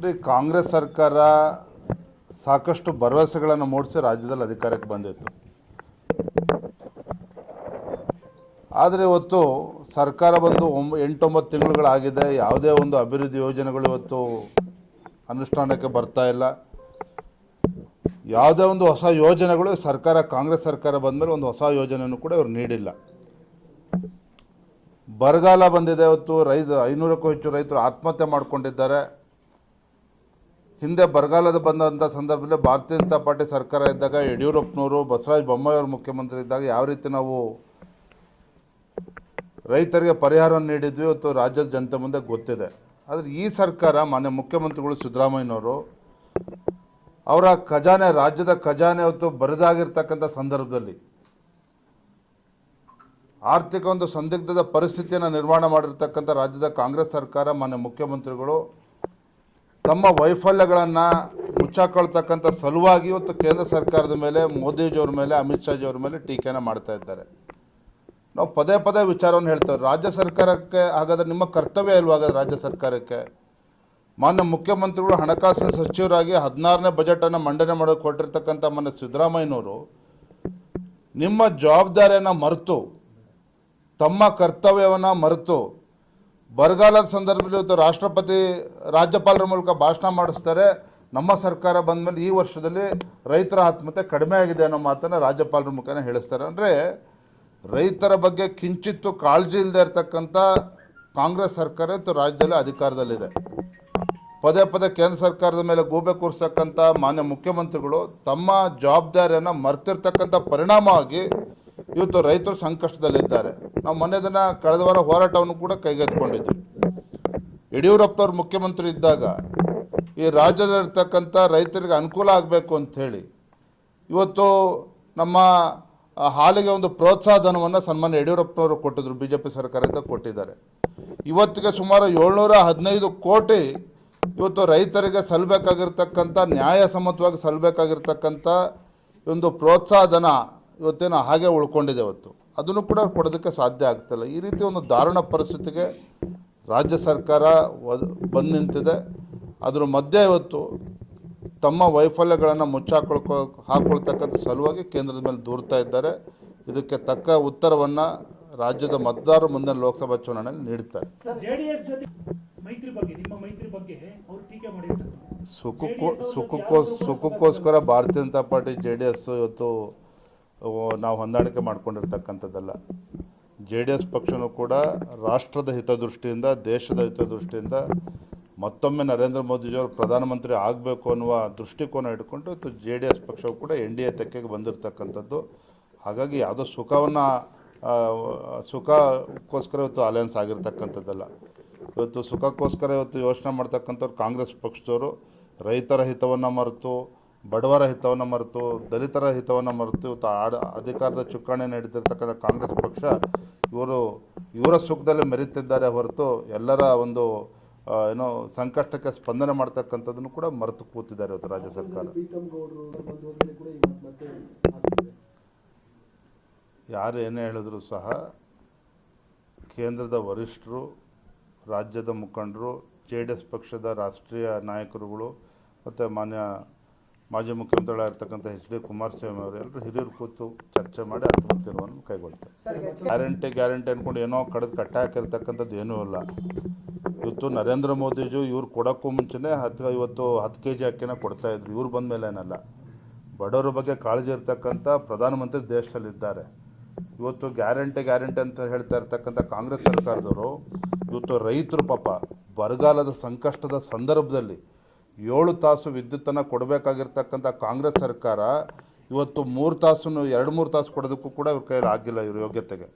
ನೋಡಿ ಕಾಂಗ್ರೆಸ್ ಸರ್ಕಾರ ಸಾಕಷ್ಟು ಭರವಸೆಗಳನ್ನು ಮೂಡಿಸಿ ರಾಜ್ಯದಲ್ಲಿ ಅಧಿಕಾರಕ್ಕೆ ಬಂದಿತ್ತು. ಆದರೆ ಇವತ್ತು ಸರ್ಕಾರ ಬಂದು ಒಂಬ, ಎಂಟೊಂಬತ್ತು ತಿಂಗಳುಗಳಾಗಿದೆ, ಯಾವುದೇ ಒಂದು ಅಭಿವೃದ್ಧಿ ಯೋಜನೆಗಳು ಇವತ್ತು ಅನುಷ್ಠಾನಕ್ಕೆ ಬರ್ತಾ ಇಲ್ಲ. ಯಾವುದೇ ಒಂದು ಹೊಸ ಯೋಜನೆಗಳು ಸರ್ಕಾರ, ಕಾಂಗ್ರೆಸ್ ಸರ್ಕಾರ ಬಂದಮೇಲೆ ಒಂದು ಹೊಸ ಯೋಜನೆಯನ್ನು ಕೂಡ ಇವರು ನೀಡಿಲ್ಲ. ಬರಗಾಲ ಬಂದಿದೆ ಇವತ್ತು, ರೈತ, ಐನೂರಕ್ಕೂ ಹೆಚ್ಚು ರೈತರು ಆತ್ಮಹತ್ಯೆ ಮಾಡಿಕೊಂಡಿದ್ದಾರೆ. ಹಿಂದೆ ಬರಗಾಲದ ಬಂದಂಥ ಸಂದರ್ಭದಲ್ಲಿ ಭಾರತೀಯ ಜನತಾ ಪಾರ್ಟಿ ಸರ್ಕಾರ ಇದ್ದಾಗ ಯಡಿಯೂರಪ್ಪನವರು, ಬಸವರಾಜ ಬೊಮ್ಮಾಯಿ ಅವರು ಮುಖ್ಯಮಂತ್ರಿ ಇದ್ದಾಗ ಯಾವ ರೀತಿ ನಾವು ರೈತರಿಗೆ ಪರಿಹಾರ ನೀಡಿದ್ವಿ ಇವತ್ತು ರಾಜ್ಯದ ಜನತೆ ಮುಂದೆ ಗೊತ್ತಿದೆ. ಆದರೆ ಈ ಸರ್ಕಾರ ಮಾನ್ಯ ಮುಖ್ಯಮಂತ್ರಿಗಳು ಸಿದ್ದರಾಮಯ್ಯನವರು ಅವರ ಖಜಾನೆ, ರಾಜ್ಯದ ಖಜಾನೆ ಇವತ್ತು ಬರಿದಾಗಿರ್ತಕ್ಕಂಥ ಸಂದರ್ಭದಲ್ಲಿ ಆರ್ಥಿಕ ಒಂದು ಸಂದಿಗ್ಧದ ಪರಿಸ್ಥಿತಿಯನ್ನು ನಿರ್ಮಾಣ ಮಾಡಿರ್ತಕ್ಕಂಥ ರಾಜ್ಯದ ಕಾಂಗ್ರೆಸ್ ಸರ್ಕಾರ ಮಾನ್ಯ ಮುಖ್ಯಮಂತ್ರಿಗಳು ತಮ್ಮ ವೈಫಲ್ಯಗಳನ್ನು ಮುಚ್ಚಾಕೊಳ್ತಕ್ಕಂಥ ಸಲುವಾಗಿ ಇವತ್ತು ಕೇಂದ್ರ ಸರ್ಕಾರದ ಮೇಲೆ, ಮೋದಿಜಿಯವ್ರ ಮೇಲೆ, ಅಮಿತ್ ಶಾಜಿಯವ್ರ ಮೇಲೆ ಟೀಕೆನ ಮಾಡ್ತಾ ಇದ್ದಾರೆ. ನಾವು ಪದೇ ಪದೇ ವಿಚಾರವನ್ನು ಹೇಳ್ತೇವೆ. ರಾಜ್ಯ ಸರ್ಕಾರಕ್ಕೆ ಹಾಗಾದರೆ ನಿಮ್ಮ ಕರ್ತವ್ಯ ಇಲ್ವಾ ಹಾಗಾದ್ರೆ ರಾಜ್ಯ ಸರ್ಕಾರಕ್ಕೆ? ಮಾನ್ಯ ಮುಖ್ಯಮಂತ್ರಿಗಳು ಹಣಕಾಸಿನ ಸಚಿವರಾಗಿ ಹದಿನಾರನೇ ಬಜೆಟನ್ನು ಮಂಡನೆ ಮಾಡೋಕೆ ಕೊಟ್ಟಿರ್ತಕ್ಕಂಥ ಮಾನ್ಯ ಸಿದ್ದರಾಮಯ್ಯನವರು ನಿಮ್ಮ ಜವಾಬ್ದಾರಿಯನ್ನು ಮರೆತು, ತಮ್ಮ ಕರ್ತವ್ಯವನ್ನು ಮರೆತು ಬರಗಾಲದ ಸಂದರ್ಭದಲ್ಲಿ ಇವತ್ತು ರಾಷ್ಟ್ರಪತಿ ರಾಜ್ಯಪಾಲರ ಮೂಲಕ ಭಾಷಣ ಮಾಡಿಸ್ತಾರೆ. ನಮ್ಮ ಸರ್ಕಾರ ಬಂದ ಮೇಲೆ ಈ ವರ್ಷದಲ್ಲಿ ರೈತರ ಆತ್ಮಹತ್ಯೆ ಕಡಿಮೆ ಆಗಿದೆ ಅನ್ನೋ ಮಾತನ್ನು ರಾಜ್ಯಪಾಲರ ಮುಖಾನ ಹೇಳಿಸ್ತಾರೆ. ಅಂದರೆ ರೈತರ ಬಗ್ಗೆ ಕಿಂಚಿತ್ತು ಕಾಳಜಿ ಇಲ್ಲದೆ ಇರತಕ್ಕಂಥ ಕಾಂಗ್ರೆಸ್ ಸರ್ಕಾರ ಇವತ್ತು ರಾಜ್ಯದಲ್ಲಿ ಅಧಿಕಾರದಲ್ಲಿದೆ. ಪದೇ ಪದೇ ಕೇಂದ್ರ ಸರ್ಕಾರದ ಮೇಲೆ ಗೂಬೆ ಕೂರಿಸ್ತಕ್ಕಂಥ ಮಾನ್ಯ ಮುಖ್ಯಮಂತ್ರಿಗಳು ತಮ್ಮ ಜವಾಬ್ದಾರಿಯನ್ನು ಮರ್ತಿರ್ತಕ್ಕಂಥ ಪರಿಣಾಮವಾಗಿ ಇವತ್ತು ರೈತರು ಸಂಕಷ್ಟದಲ್ಲಿದ್ದಾರೆ. ನಾವು ಮೊನ್ನೆ ದಿನ ಕಳೆದ ವಾರ ಹೋರಾಟವನ್ನು ಕೂಡ ಕೈಗೆತ್ತಿಕೊಂಡಿದ್ವಿ. ಯಡಿಯೂರಪ್ಪನವ್ರು ಮುಖ್ಯಮಂತ್ರಿ ಇದ್ದಾಗ ಈ ರಾಜ್ಯದಲ್ಲಿರ್ತಕ್ಕಂಥ ರೈತರಿಗೆ ಅನುಕೂಲ ಆಗಬೇಕು ಅಂಥೇಳಿ ಇವತ್ತು ನಮ್ಮ ಹಾಲಿಗೆ ಒಂದು ಪ್ರೋತ್ಸಾಹ ಧನವನ್ನು ಸನ್ಮಾನ್ಯ ಯಡಿಯೂರಪ್ಪನವರು ಕೊಟ್ಟಿದ್ರು ಬಿ ಜೆ ಪಿ ಸರ್ಕಾರದಿಂದ ಕೊಟ್ಟಿದ್ದಾರೆ. ಇವತ್ತಿಗೆ ಸುಮಾರು ಏಳ್ನೂರ ಹದಿನೈದು ಕೋಟಿ ಇವತ್ತು ರೈತರಿಗೆ ಸಲ್ಲಬೇಕಾಗಿರ್ತಕ್ಕಂಥ ನ್ಯಾಯಸಮ್ಮತವಾಗಿ ಸಲ್ಲಬೇಕಾಗಿರ್ತಕ್ಕಂಥ ಒಂದು ಪ್ರೋತ್ಸಾಹ ಧನ ಇವತ್ತೇನು ಹಾಗೆ ಉಳ್ಕೊಂಡಿದೆ ಇವತ್ತು. ಅದನ್ನು ಕೂಡ ಕೊಡೋದಕ್ಕೆ ಸಾಧ್ಯ ಆಗ್ತಿಲ್ಲ. ಈ ರೀತಿ ಒಂದು ದಾರುಣ ಪರಿಸ್ಥಿತಿಗೆ ರಾಜ್ಯ ಸರ್ಕಾರ ಬಂದು ನಿಂತಿದೆ. ಅದರ ಮಧ್ಯೆ ಇವತ್ತು ತಮ್ಮ ವೈಫಲ್ಯಗಳನ್ನು ಮುಚ್ಚಾಕೊಳ್ಕೊ ಹಾಕೊಳ್ತಕ್ಕಂಥ ಸಲುವಾಗಿ ಕೇಂದ್ರದ ಮೇಲೆ ದೂರ್ತಾ ಇದ್ದಾರೆ. ಇದಕ್ಕೆ ತಕ್ಕ ಉತ್ತರವನ್ನು ರಾಜ್ಯದ ಮತದಾರರು ಮುಂದಿನ ಲೋಕಸಭಾ ಚುನಾವಣೆಯಲ್ಲಿ ನೀಡ್ತಾರೆ. ಮಾಡಿರ್ತಾರೆ. ಸುಖಕ್ಕೋ ಸುಖಕ್ಕೋ ಸುಖಕ್ಕೋಸ್ಕರ Bharatiya Janata party J D S ಇವತ್ತು ನಾವು ಹೊಂದಾಣಿಕೆ ಮಾಡಿಕೊಂಡಿರ್ತಕ್ಕಂಥದ್ದಲ್ಲ. ಜೆ ಡಿ ಎಸ್ ಪಕ್ಷನೂ ಕೂಡ ರಾಷ್ಟ್ರದ ಹಿತದೃಷ್ಟಿಯಿಂದ, ದೇಶದ ಹಿತದೃಷ್ಟಿಯಿಂದ ಮತ್ತೊಮ್ಮೆ ನರೇಂದ್ರ ಮೋದಿಜಿಯವರು ಪ್ರಧಾನಮಂತ್ರಿ ಆಗಬೇಕು ಅನ್ನುವ ದೃಷ್ಟಿಕೋನ ಇಟ್ಕೊಂಡು ಇವತ್ತು ಜೆ ಡಿ ಎಸ್ ಪಕ್ಷವು ಕೂಡ ಎನ್ ಡಿ ಎ ತೆಕ್ಕೆಗೆ ಬಂದಿರತಕ್ಕಂಥದ್ದು. ಹಾಗಾಗಿ ಯಾವುದೋ ಸುಖವನ್ನು ಸುಖಕ್ಕೋಸ್ಕರ ಇವತ್ತು ಅಲಯನ್ಸ್ ಆಗಿರ್ತಕ್ಕಂಥದ್ದಲ್ಲ. ಇವತ್ತು ಸುಖಕ್ಕೋಸ್ಕರ ಇವತ್ತು ಯೋಚನೆ ಮಾಡ್ತಕ್ಕಂಥವ್ರು ಕಾಂಗ್ರೆಸ್ ಪಕ್ಷದವರು. ರೈತರ ಹಿತವನ್ನು ಮರೆತು ಬಡವರ ಹಿತವನ್ನು ಮರೆತು, ದಲಿತರ ಹಿತವನ್ನು ಮರೆತು ಆಡ ಅಧಿಕಾರದ ಚುಕ್ಕಾಣಿ ನೀಡುತ್ತಿರ್ತಕ್ಕಂಥ ಕಾಂಗ್ರೆಸ್ ಪಕ್ಷ ಇವರು, ಇವರ ಸುಖದಲ್ಲಿ ಮೆರೀತಿದ್ದಾರೆ ಹೊರತು ಎಲ್ಲರ ಒಂದು ಏನು ಸಂಕಷ್ಟಕ್ಕೆ ಸ್ಪಂದನೆ ಮಾಡ್ತಕ್ಕಂಥದ್ದನ್ನು ಕೂಡ ಮರೆತು ಕೂತಿದ್ದಾರೆ ಇವತ್ತು ರಾಜ್ಯ ಸರ್ಕಾರ. ಯಾರು ಏನೇ ಹೇಳಿದ್ರು ಸಹ ಕೇಂದ್ರದ ವರಿಷ್ಠರು, ರಾಜ್ಯದ ಮುಖಂಡರು, ಜೆ ಎಸ್ ಪಕ್ಷದ ರಾಷ್ಟ್ರೀಯ ನಾಯಕರುಗಳು, ಮತ್ತು ಮಾನ್ಯ ಮಾಜಿ ಮುಖ್ಯಮಂತ್ರಿಗಳಾಗಿರ್ತಕ್ಕಂಥ ಎಚ್ ಡಿ ಕುಮಾರಸ್ವಾಮಿ ಅವರು ಎಲ್ಲರೂ ಹಿರಿಯರು ಕೂತು ಚರ್ಚೆ ಮಾಡಿ ಅಂತಿಮ ತೀರ್ಮಾನ ಕೈಗೊಳ್ತಾರೆ. ಗ್ಯಾರಂಟಿ ಗ್ಯಾರಂಟಿ ಅಂದ್ಕೊಂಡು ಏನೋ ಕಡ್ದು ಕಟ್ಟಾಕಿರ್ತಕ್ಕಂಥದ್ದು ಏನೂ ಇಲ್ಲ. ಇವತ್ತು ನರೇಂದ್ರ ಮೋದಿಜು ಇವ್ರು ಕೊಡೋಕ್ಕೂ ಮುಂಚೆನೇ ಹತ್ತು ಇವತ್ತು ಹತ್ತು ಕೆ ಜಿ ಅಕ್ಕಿನ ಕೊಡ್ತಾಯಿದ್ರು ಇವ್ರು ಬಂದ ಮೇಲೆ ಏನಲ್ಲ. ಬಡವರ ಬಗ್ಗೆ ಕಾಳಜಿ ಇರ್ತಕ್ಕಂಥ ಪ್ರಧಾನಮಂತ್ರಿ ದೇಶದಲ್ಲಿದ್ದಾರೆ ಇವತ್ತು ಗ್ಯಾರಂಟಿ ಗ್ಯಾರಂಟಿ ಅಂತ ಹೇಳ್ತಾ ಇರ್ತಕ್ಕಂಥ ಕಾಂಗ್ರೆಸ್ ಸರ್ಕಾರದವರು ಇವತ್ತು ರೈತರು ಪಾಪ ಬರಗಾಲದ ಸಂಕಷ್ಟದ ಸಂದರ್ಭದಲ್ಲಿ ಏಳು ತಾಸು ವಿದ್ಯುತ್ತನ್ನು ಕೊಡಬೇಕಾಗಿರ್ತಕ್ಕಂಥ ಕಾಂಗ್ರೆಸ್ ಸರ್ಕಾರ ಇವತ್ತು ಮೂರು ತಾಸು ಎರಡು ಮೂರು ತಾಸು ಕೊಡೋದಕ್ಕೂ ಕೂಡ ಇವ್ರ ಕೈಯಲ್ಲಿ ಆಗಿಲ್ಲ ಇವ್ರ ಯೋಗ್ಯತೆಗೆ.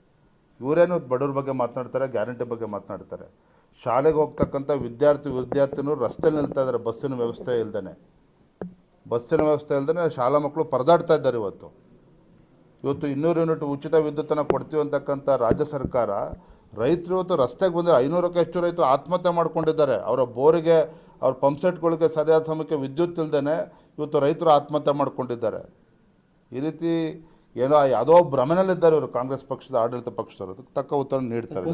ಇವರೇನು ಬಡವ್ರ ಬಗ್ಗೆ ಮಾತನಾಡ್ತಾರೆ, ಗ್ಯಾರಂಟಿ ಬಗ್ಗೆ ಮಾತನಾಡ್ತಾರೆ. ಶಾಲೆಗೆ ಹೋಗ್ತಕ್ಕಂಥ ವಿದ್ಯಾರ್ಥಿ, ವಿದ್ಯಾರ್ಥಿನೂ ರಸ್ತೆಯಲ್ಲಿ ನಿಲ್ತಾ ಇದ್ದಾರೆ, ಬಸ್ಸಿನ ವ್ಯವಸ್ಥೆ ಇಲ್ದೇ ಬಸ್ಸಿನ ವ್ಯವಸ್ಥೆ ಇಲ್ದೇ ಶಾಲಾ ಮಕ್ಕಳು ಪರದಾಡ್ತಾ ಇದ್ದಾರೆ ಇವತ್ತು. ಇವತ್ತು ಇನ್ನೂರು ಯೂನಿಟ್ ಉಚಿತ ವಿದ್ಯುತ್ತನ್ನು ಕೊಡ್ತೀವಿ ಅಂತಕ್ಕಂಥ ರಾಜ್ಯ ಸರ್ಕಾರ ರೈತರು ಇವತ್ತು ರಸ್ತೆಗೆ ಬಂದರೆ ಐನೂರಕ್ಕೂ ಹೆಚ್ಚು ರೈತರು ಆತ್ಮಹತ್ಯೆ ಮಾಡ್ಕೊಂಡಿದ್ದಾರೆ. ಅವರ ಬೋರಿಗೆ ಅವ್ರ ಪಂಪ್ಸೆಟ್ಗಳಿಗೆ ಸರಿಯಾದ ಸಮಯಕ್ಕೆ ವಿದ್ಯುತ್ ಇಲ್ಲದೇ ಇವತ್ತು ರೈತರು ಆತ್ಮಹತ್ಯೆ ಮಾಡ್ಕೊಂಡಿದ್ದಾರೆ. ಈ ರೀತಿ ಏನೋ ಯಾವುದೋ ಭ್ರಮನಲ್ಲಿದ್ದಾರೆ ಇವರು ಕಾಂಗ್ರೆಸ್ ಪಕ್ಷದ ಆಡಳಿತ ಪಕ್ಷದವರು. ಅದಕ್ಕೆ ತಕ್ಕ ಉತ್ತರ ನೀಡ್ತಾರೆ